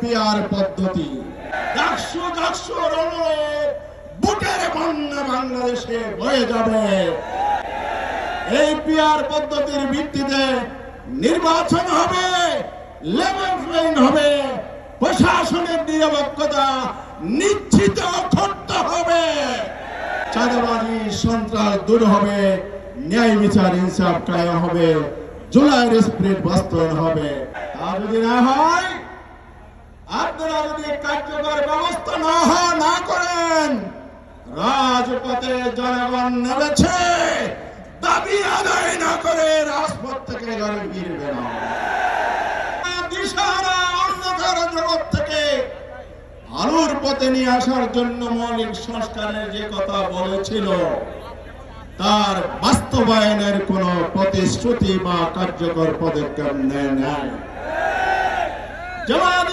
Peer পদ্ধতি। ডাকশো অনুরূপ বুকের বন্যা বাংলাদেশে বয়ে যাবে। এই পিয়ার পদ্ধতির ভিত্তিতে নির্বাচন হবে, লেভেল হবে, প্রশাসনের নিরপেক্ষতা নিশ্চিত করতে হবে। চাঁদাবাজি, সন্ত্রাস দূর হবে, ন্যায় বিচার, ইনসাফ কায়েম হবে জুলাইয়ের স্প্রিট বাস্তবায়ন হবে। তা যদি না হয় আপনারা যদি কার্যকর ব্যবস্থা না না করেন, রাজপথে জনগণ নেমেছে, দাবি আদায় না করে রাজপথ থেকে ঘরে ফিরবে না। আলোর পথে নিয়ে আসার জন্য মৌলিক সংস্কারের যে কথা বলেছিল, তার বাস্তবায়নের কোন প্রতিশ্রুতি বা কার্যকর পদক্ষেপ নেয় নাই। বারবার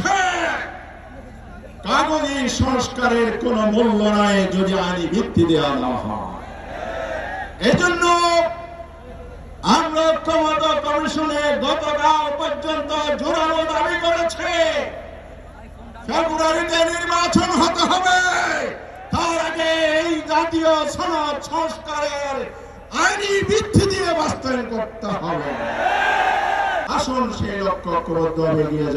করেছে কাগজি সংস্কারের কোন মূল্য নাই যদি আইনি ভিত্তি দেওয়া না হয়। এজন্য আমরা ক্ষমতা কমিশনে গতকাল পর্যন্ত জোরালো দাবি করেছে। ফেব্রুয়ারিতে নির্বাচন হতে হবে। তার আগে এই জাতীয় সনদ সংস্কারের আইনি ভিত্তি দিয়ে বাস্তবায়ন করতে হবে। আসুন সেই লক্ষ্য ক্রোধ এগিয়ে